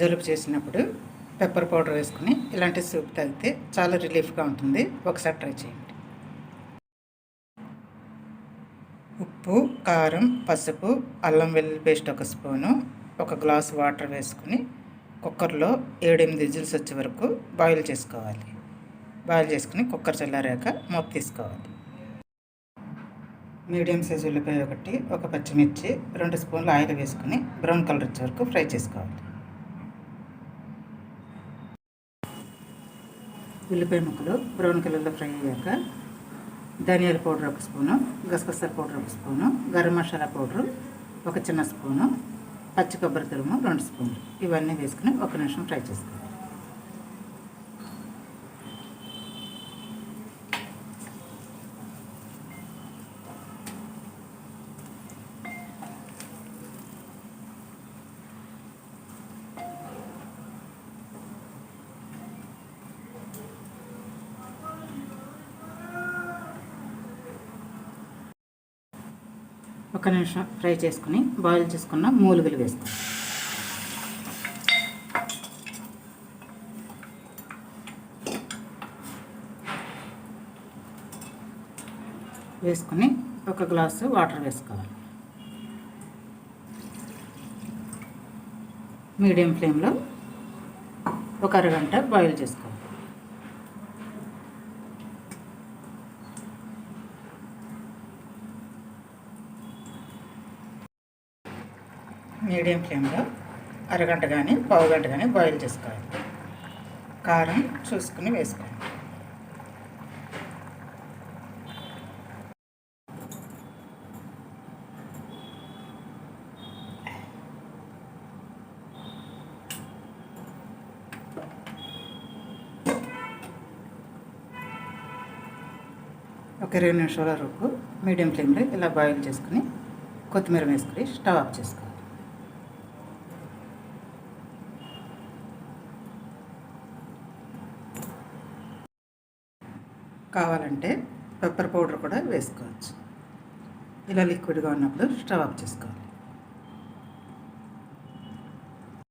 జలుబు చేసినప్పుడు pepper powder వేసుకుని ఇలాంటి సూప్ తాగితే చాలా రిలీఫ్గా ఉంటుంది. ఒకసారి ట్రై చేయండి. ఉప్పు కారం పసుపు అల్లం వెల్లుల్లి పేస్ట్ ఒక స్పూను ఒక గ్లాస్ వాటర్ వేసుకుని కుక్కర్లో ఏడెనిమిది విజిల్స్ వచ్చే వరకు బాయిల్ చేసుకోవాలి. బాయిల్ చేసుకుని కుక్కర్ చల్లారాక మూత తీసుకోవాలి. మీడియం సైజ్ ఉల్లిపాయ ఒకటి ఒక పచ్చిమిర్చి రెండు స్పూన్లు ఆయిల్ వేసుకుని బ్రౌన్ కలర్ వచ్చే వరకు ఫ్రై చేసుకోవాలి. ఉల్లిపాయ ముక్కలు బ్రౌన్ కలర్లో ఫ్రై అయ్యాక ధనియాల పౌడర్ ఒక స్పూను గసగసాల పౌడర్ ఒక స్పూను గరం మసాలా పౌడరు ఒక చిన్న స్పూను పచ్చి కొబ్బరి తురుము రెండు స్పూన్లు. ఇవన్నీ వేసుకుని ఒక నిమిషం ఫ్రై చేసుకోవాలి ఒక నిమిషం ఫ్రై చేసుకుని బాయిల్ చేసుకున్న మూలుగులు వేస్తాం. వేసుకుని ఒక గ్లాసు వాటర్ వేసుకోవాలి. మీడియం ఫ్లేమ్లో ఒక అరగంట బాయిల్ చేసుకోవాలి. మీడియం ఫ్లేమ్లో అరగంట కానీ పావు గంట కానీ బాయిల్ చేసుకోవాలి. కారం చూసుకుని వేసుకోవాలి. ఒక ఇరవై నిమిషాల వరకు మీడియం ఫ్లేమ్లో ఇలా బాయిల్ చేసుకుని కొత్తిమీర వేసుకుని స్టవ్ ఆఫ్ చేసుకోవాలి. కావాలంటే పెప్పర్ పౌడర్ కూడా వేసుకోవచ్చు. ఇలా లిక్విడ్గా ఉన్నప్పుడు స్టవ్ ఆఫ్ చేసుకోవచ్చు